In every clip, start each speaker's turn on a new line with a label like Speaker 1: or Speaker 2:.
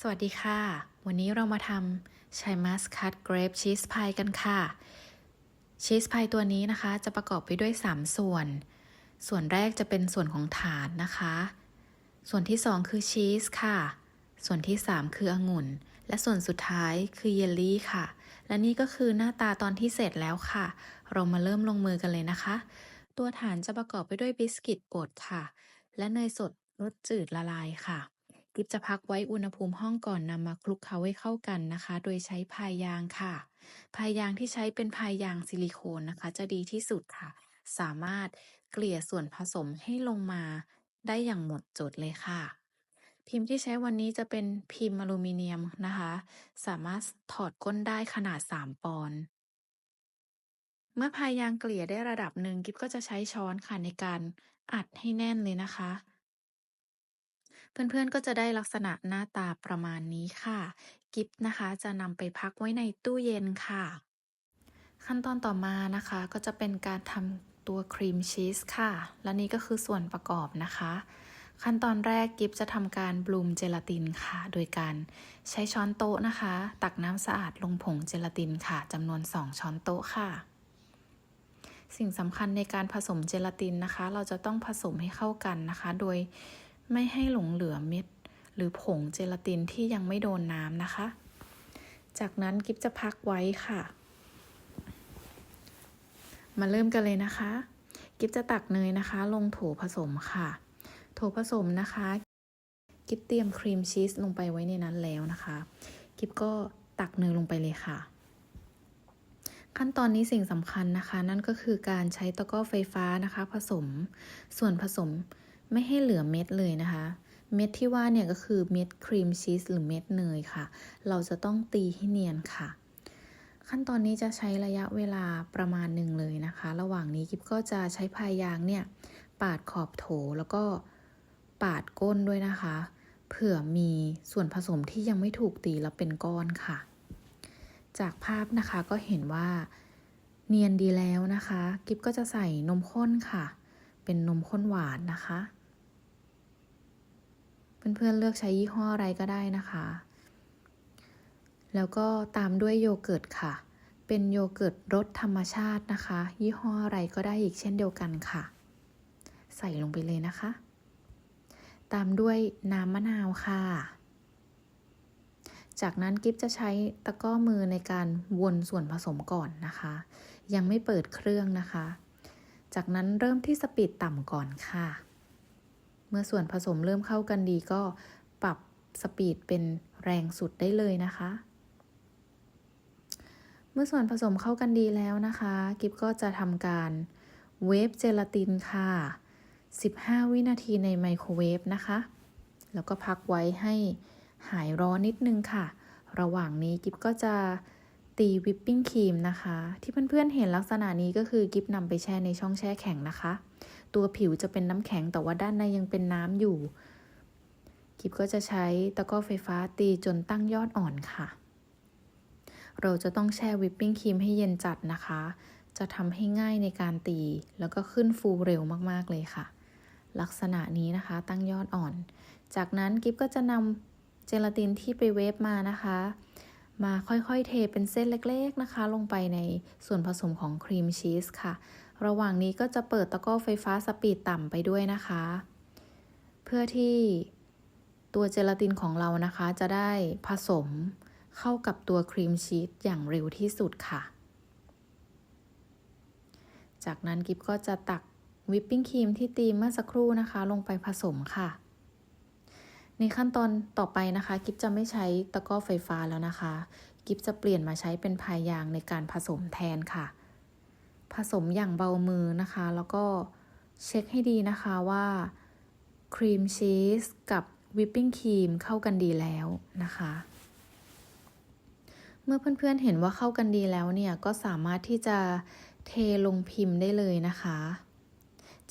Speaker 1: สวัสดีค่ะ วันนี้เรามาทำชัยมัสคัตเกรปชีสพายกันค่ะ ชีสพายตัวนี้นะคะ จะประกอบไปด้วย 3 ส่วน ส่วนแรกจะเป็นส่วนของฐานนะคะ ส่วนที่ 2 คือชีสค่ะ ส่วนที่ 3 คือองุ่น และส่วนสุดท้ายคือเยลลี่ค่ะ และนี่ก็คือหน้าตาตอนที่เสร็จแล้วค่ะ เรามาเริ่มลงมือกันเลยนะคะ ตัวฐานจะประกอบไปด้วยบิสกิตบดค่ะ และเนยสดรสจืดละลายค่ะ กิฟจะพักไว้อุณหภูมิห้องก่อนนำมาคลุกเคล้าให้เข้ากันนะคะ โดยใช้พายยางค่ะ พายยางที่ใช้เป็นพายยางซิลิโคนนะคะ จะดีที่สุดค่ะ สามารถเกลี่ยส่วนผสมให้ลงมาได้อย่างหมดจดเลยค่ะ พิมพ์ที่ใช้วันนี้จะเป็นพิมพ์อลูมิเนียมนะคะ สามารถถอดก้นได้ขนาด 3 ปอนด์เมื่อพายยางเกลี่ยได้ระดับหนึ่งกิฟก็จะใช้ช้อนค่ะในการอัดให้แน่นเลยนะคะ เพื่อนๆก็จะได้ลักษณะหน้าตาประมาณนี้ค่ะ กิฟต์นะคะจะนำไปพักไว้ในตู้เย็นค่ะ ขั้นตอนต่อมานะคะก็จะเป็นการทำตัวครีมชีสค่ะ และนี่ก็คือส่วนประกอบนะคะ ขั้นตอนแรกกิฟจะทำการบลูมเจลาตินค่ะ โดยการใช้ช้อนโต๊ะนะคะ ตักน้ำสะอาดลงผงเจลาตินค่ะจำนวน 2 ช้อนโต๊ะค่ะสิ่งสำคัญในการผสมเจลาตินนะคะ เราจะต้องผสมให้เข้ากันนะคะ โดย ไม่ให้หลงเหลือเม็ด หรือผงเจลาตินที่ยังไม่โดนน้ำนะคะ จากนั้นกิฟจะพักไว้ค่ะ มาเริ่มกันเลยนะคะ กิฟจะตักเนยนะคะ ลงโถผสมค่ะ โถผสมนะคะ กิฟเตรียมครีมชีสลงไปไว้ในนั้นแล้วนะคะ กิฟก็ตักเนยลงไปเลยค่ะขั้นตอนนี้สิ่งสำคัญนะคะ นั่นก็คือการใช้ตะกร้อไฟฟ้านะคะ ผสมส่วนผสม ไม่ให้เหลือเม็ดเลยนะคะ เม็ดที่ว่าเนี่ยก็คือเม็ดครีมชีสหรือเม็ดเนยค่ะ เราจะต้องตีให้เนียนค่ะ ขั้นตอนนี้จะใช้ระยะเวลาประมาณหนึ่งเลยนะคะ ระหว่างนี้กิฟก็จะใช้พายยางเนี่ยปาดขอบโถแล้วก็ปาดก้นด้วยนะคะ เผื่อมีส่วนผสมที่ยังไม่ถูกตีแล้วเป็นก้อนค่ะ จากภาพนะคะก็เห็นว่าเนียนดีแล้วนะคะ กิฟก็จะใส่นมข้นค่ะ เป็นนมข้นหวานนะคะ เพื่อนๆเลือกใช้ยี่ห้ออะไรก็ได้นะคะ แล้วก็ตามด้วยโยเกิร์ตค่ะ เป็นโยเกิร์ตรสธรรมชาตินะคะ ยี่ห้ออะไรก็ได้อีกเช่นเดียวกันค่ะ ใส่ลงไปเลยนะคะ ตามด้วยน้ำมะนาวค่ะ จากนั้นกิฟจะใช้ตะก้อมือในการวนส่วนผสมก่อนนะคะ ยังไม่เปิดเครื่องนะคะ จากนั้นเริ่มที่สปีดต่ำก่อนค่ะ เมื่อส่วนผสมเริ่มเข้ากันดีก็ปรับสปีดเป็นแรงสุดได้เลยนะคะ เมื่อส่วนผสมเข้ากันดีแล้วนะคะ กิฟก็จะทำการเวฟเจลาตินค่ะ 15 วินาทีในไมโครเวฟนะคะ แล้วก็พักไว้ให้หายร้อนนิดนึงค่ะ ระหว่างนี้กิฟก็จะตีวิปปิ้งครีมนะคะ ที่เพื่อนๆเห็นลักษณะนี้ก็คือกิฟนำไปแช่ในช่องแช่แข็งนะคะ ตัวผิวจะเป็นน้ำแข็งแต่ว่าด้านในยังเป็นน้ำอยู่กิฟก็จะใช้ตะกร้อไฟฟ้าตีจนตั้งยอดอ่อนค่ะ เราจะต้องแช่วิปปิ้งครีมให้เย็นจัดนะคะ จะทำให้ง่ายในการตี แล้วก็ขึ้นฟูเร็วมากๆเลยค่ะ ลักษณะนี้นะคะตั้งยอดอ่อน จากนั้นกิฟก็จะนำเจลาตินที่ไปเวฟมานะคะ มาค่อยๆเทเป็นเส้นเล็กๆนะคะ ลงไปในส่วนผสมของครีมชีสค่ะ ระหว่างนี้ก็จะเปิดตะกร้อไฟฟ้าสปีดต่ำไปด้วยนะคะ เพื่อที่ตัวเจลาตินของเรานะคะ จะได้ผสมเข้ากับตัวครีมชีสอย่างเร็วที่สุดค่ะ จากนั้นกิฟก็จะตักวิปปิ้งครีมที่ตีเมื่อสักครู่นะคะ ลงไปผสมค่ะ ในขั้นตอนต่อไปนะคะ กิฟจะไม่ใช้ตะกร้อไฟฟ้าแล้วนะคะ กิฟจะเปลี่ยนมาใช้เป็นพายยางในการผสมแทนค่ะ ผสมอย่างเบามือนะคะ แล้วก็เช็คให้ดีนะคะว่าครีมชีสกับวิปปิ้งครีมเข้ากันดีแล้วนะคะ เมื่อเพื่อนๆเห็นว่าเข้ากันดีแล้วเนี่ย ก็สามารถที่จะเทลงพิมพ์ได้เลยนะคะ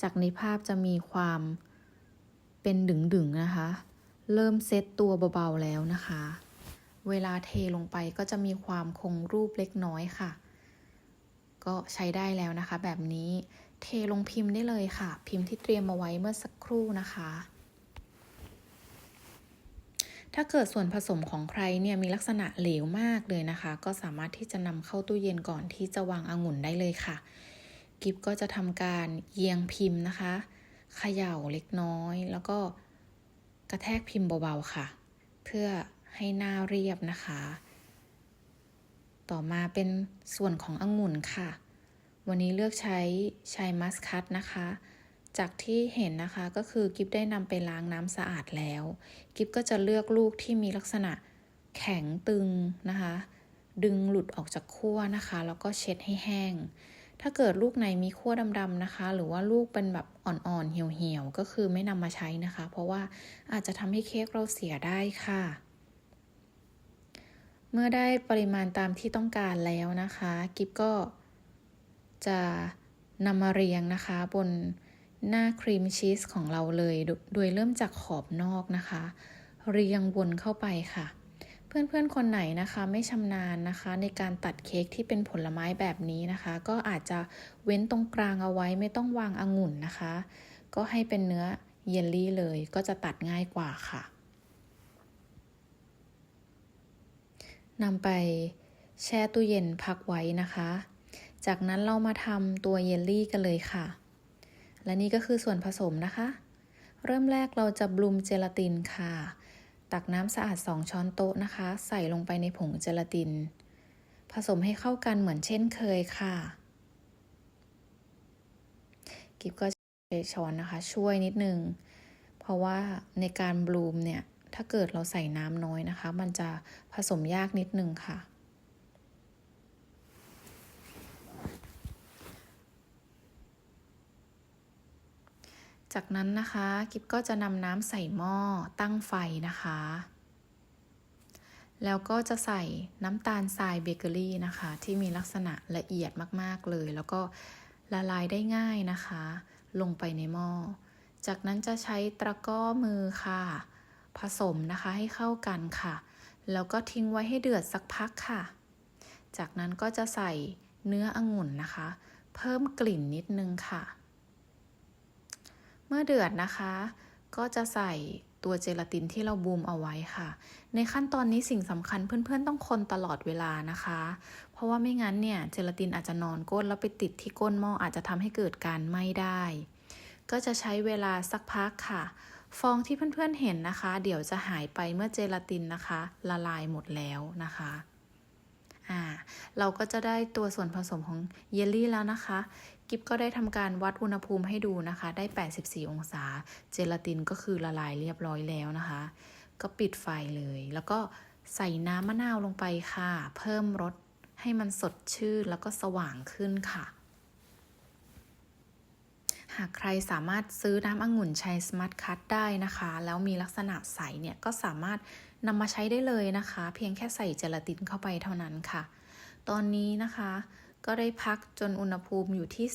Speaker 1: จากในภาพจะมีความเป็นดึงๆนะคะ เริ่มเซตตัวเบาๆแล้วนะคะ เวลาเทลงไปก็จะมีความคงรูปเล็กน้อยค่ะ ก็ใช้ได้แล้วนะคะ แบบนี้เทลงพิมพ์ได้เลยค่ะ พิมพ์ที่เตรียมมาไว้เมื่อสักครู่นะคะ ถ้าเกิดส่วนผสมของใครเนี่ยมีลักษณะเหลวมากเลยนะคะ ก็สามารถที่จะนำเข้าตู้เย็นก่อนที่จะวางองุ่นได้เลยค่ะ กิฟก็จะทำการเยียงพิมพ์นะคะเขย่าเล็กน้อย แล้วก็กระแทกพิมพ์เบาๆค่ะ เพื่อให้หน้าเรียบนะคะ ต่อมาเป็นส่วนขององุ่นค่ะ วันนี้เลือกใช้ชัยมัสคัตนะคะ จากที่เห็นนะคะก็คือกิฟได้นำไปล้างน้ำสะอาดแล้ว กิฟก็จะเลือกลูกที่มีลักษณะแข็งตึงนะคะ ดึงหลุดออกจากขั้วนะคะ แล้วก็เช็ดให้แห้ง ถ้าเกิดลูกไหนมีขั้วดำๆนะคะ หรือว่าลูกเป็นแบบอ่อนๆเหี่ยวๆก็คือไม่นำมาใช้นะคะ เพราะว่าอาจจะทำให้เค้กเราเสียได้ค่ะ เมื่อได้ปริมาณตามที่ต้องการแล้วนะคะ กิฟก็จะนำมาเรียงนะคะ บนหน้าครีมชีสของเราเลย โดยเริ่มจากขอบนอกนะคะ เรียงวนเข้าไปค่ะ เพื่อนๆคนไหนนะคะไม่ชำนาญนะคะ ในการตัดเค้กที่เป็นผลไม้แบบนี้นะคะ ก็อาจจะเว้นตรงกลางเอาไว้ไม่ต้องวางองุ่นนะคะ ก็ให้เป็นเนื้อเยลลี่เลยก็จะตัดง่ายกว่าค่ะ นำไปแช่ตู้เย็นพักไว้นะคะ จากนั้นเรามาทำตัวเยลลี่กันเลยค่ะ และนี่ก็คือส่วนผสมนะคะ เริ่มแรกเราจะบลูมเจลาตินค่ะ ตักน้ำสะอาด 2 ช้อนโต๊ะนะคะ ใส่ลงไปในผงเจลาติน ผสมให้เข้ากันเหมือนเช่นเคยค่ะ กิฟก็ใช้ช้อนนะคะ ช่วยนิดนึง เพราะว่าในการบลูมเนี่ย ถ้าเกิดเราใส่น้ำน้อยนะคะ มันจะผสมยากนิดนึงค่ะจากนั้นนะคะกิฟก็จะนำน้ำใส่หม้อตั้งไฟนะคะ แล้วก็จะใส่น้ำตาลทรายเบเกอรี่นะคะ ที่มีลักษณะละเอียดมากๆเลย แล้วก็ละลายได้ง่ายนะคะ ลงไปในหม้อ จากนั้นจะใช้ตะกร้อมือค่ะ ผสมนะคะให้เข้ากันค่ะ แล้วก็ทิ้งไว้ให้เดือดสักพักค่ะ จากนั้นก็จะใส่เนื้อองุ่นนะคะ เพิ่มกลิ่นนิดนึงค่ะ เมื่อเดือดนะคะ ก็จะใส่ตัวเจลาตินที่เราบูมเอาไว้ค่ะ ในขั้นตอนนี้สิ่งสำคัญเพื่อนๆต้องคนตลอดเวลานะคะ เพราะว่าไม่งั้นเนี่ยเจลาตินอาจจะนอนก้นแล้วไปติดที่ก้นหม้ออาจจะทำให้เกิดการไหม้ได้ ก็จะใช้เวลาสักพักค่ะ ฟองที่เพื่อนๆเห็นนะคะ เดี๋ยวจะหายไปเมื่อเจลาตินนะคะ ละลายหมดแล้วนะคะอ่าเราก็จะได้ตัวส่วนผสมของเยลลี่แล้วนะคะ กิฟก็ได้ทำการวัดอุณหภูมิให้ดูนะคะ ได้ 84 องศา เจลาตินก็คือละลายเรียบร้อยแล้วนะคะ ก็ปิดไฟเลย แล้วก็ใส่น้ำมะนาวลงไปค่ะ เพิ่มรสให้มันสดชื่นแล้วก็สว่างขึ้นค่ะ หากใครสามารถซื้อน้ำองุ่นชัยสมาร์ทคัตได้นะคะ แล้วมีลักษณะใสเนี่ยก็สามารถนำมาใช้ได้เลยนะคะ เพียงแค่ใส่เจลาตินเข้าไปเท่านั้นค่ะ ตอนนี้นะคะ ก็ได้พักจนอุณหภูมิอยู่ที่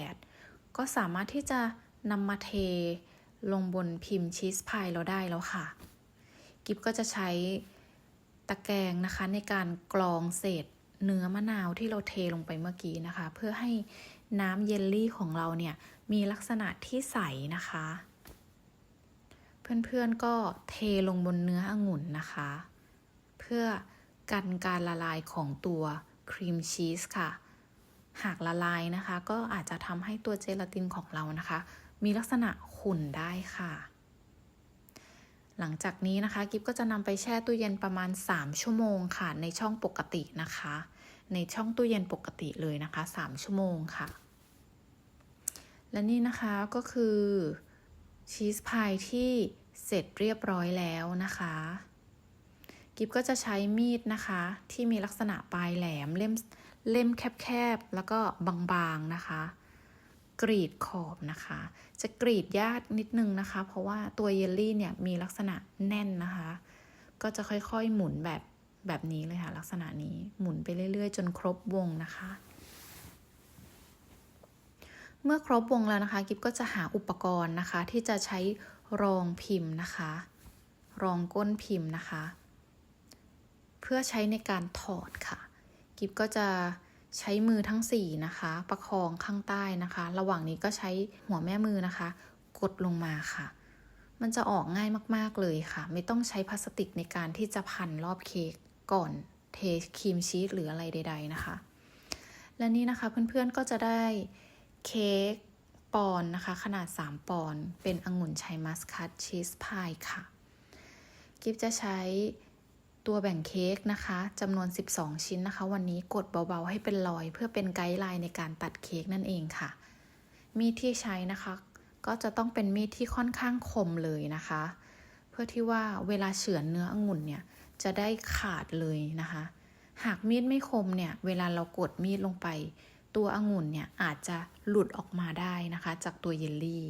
Speaker 1: 38 ก็สามารถที่จะนำมาเทลงบนพิมพ์ชีสพายเราได้แล้วค่ะ กิฟก็จะใช้ตะแกรงนะคะในการกรองเศษเนื้อมะนาวที่เราเทลงไปเมื่อกี้นะคะ เพื่อให้ น้ำเยลลี่ของเราเนี่ยมีลักษณะที่ใสนะคะ เพื่อนๆก็เทลงบนเนื้อองุ่นนะคะ เพื่อกันการละลายของตัวครีมชีสค่ะ หากละลายนะคะ ก็อาจจะทำให้ตัวเจลาตินของเรานะคะ มีลักษณะขุ่นได้ค่ะ หลังจากนี้นะคะกิฟก็จะนำไปแช่ตู้เย็นประมาณ 3 ชั่วโมงค่ะ ในช่องปกตินะคะ ในช่องตู้เย็นปกติเลยนะคะ 3 ชั่วโมงค่ะ และนี่นะคะก็คือชีสพายที่เสร็จเรียบร้อยแล้วนะคะ กิฟก็จะใช้มีดนะคะ ที่มีลักษณะปลายแหลมเล่มเล่มแคบๆ แล้วก็บางๆนะคะ กรีดขอบนะคะ จะกรีดยากนิดนึงนะคะ เพราะว่าตัวเยลลี่เนี่ยมีลักษณะแน่นนะคะ ก็จะค่อยๆหมุนแบบแบบนี้เลยค่ะ ลักษณะนี้หมุนไปเรื่อยๆ จนครบวงนะคะ เมื่อครบวงแล้วนะคะกิฟก็จะหาอุปกรณ์นะคะ ที่จะใช้รองพิมพ์นะคะ รองก้นพิมพ์นะคะ เพื่อใช้ในการถอดค่ะ กิฟก็จะใช้มือทั้งสี่นะคะ ประคองข้างใต้นะคะ ระหว่างนี้ก็ใช้หัวแม่มือนะคะ กดลงมาค่ะ มันจะออกง่ายมากๆเลยค่ะ ไม่ต้องใช้พลาสติกในการที่จะพันรอบเค้กก่อนเทครีมชีสหรืออะไรใด ๆนะคะ และนี่นะคะเพื่อนๆก็จะได้ เค้กปอนนะคะ ขนาด 3 ปอนเป็นองุ่นชัยมัสคัตชีสพายค่ะ กิฟจะใช้ตัวแบ่งเค้กนะคะจำนวน 12 ชิ้นนะคะ วันนี้กดเบาๆให้เป็นรอย เพื่อเป็นไกด์ไลน์ในการตัดเค้กนั่นเองค่ะ มีดที่ใช้นะคะ ก็จะต้องเป็นมีดที่ค่อนข้างคมเลยนะคะ เพื่อที่ว่าเวลาเฉือนเนื้อองุ่นเนี่ยจะได้ขาดเลยนะคะ หากมีดไม่คมเนี่ย เวลาเรากดมีดลงไป ตัวองุ่นเนี่ยอาจจะหลุดออกมาได้นะคะ จากตัวเยลลี่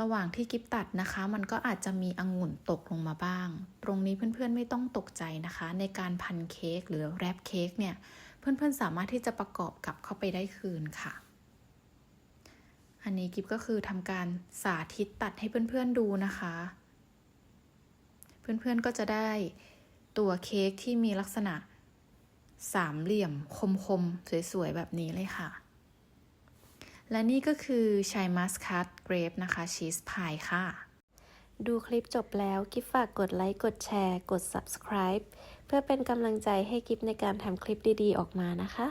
Speaker 1: ระหว่างที่กิฟตัดนะคะ มันก็อาจจะมีองุ่นตกลงมาบ้าง ตรงนี้เพื่อนๆไม่ต้องตกใจนะคะ ในการพันเค้กหรือแรปเค้กเนี่ย เพื่อนๆสามารถที่จะประกอบกลับเข้าไปได้คืนค่ะ อันนี้กิฟก็คือทำการสาธิตตัดให้เพื่อนๆดูนะคะ เพื่อนๆก็จะได้ตัวเค้กที่มีลักษณะ สามเหลี่ยมคมๆ สวยๆ แบบนี้เลยค่ะ และนี่ก็คือชัยมัสคัตเกรปนะคะชีสพายค่ะ
Speaker 2: ดูคลิปจบแล้วกิฟฝากกดไลค์ กดแชร์ กด subscribe เพื่อเป็นกำลังใจให้กิฟในการทำคลิปดีๆ ออกมานะคะ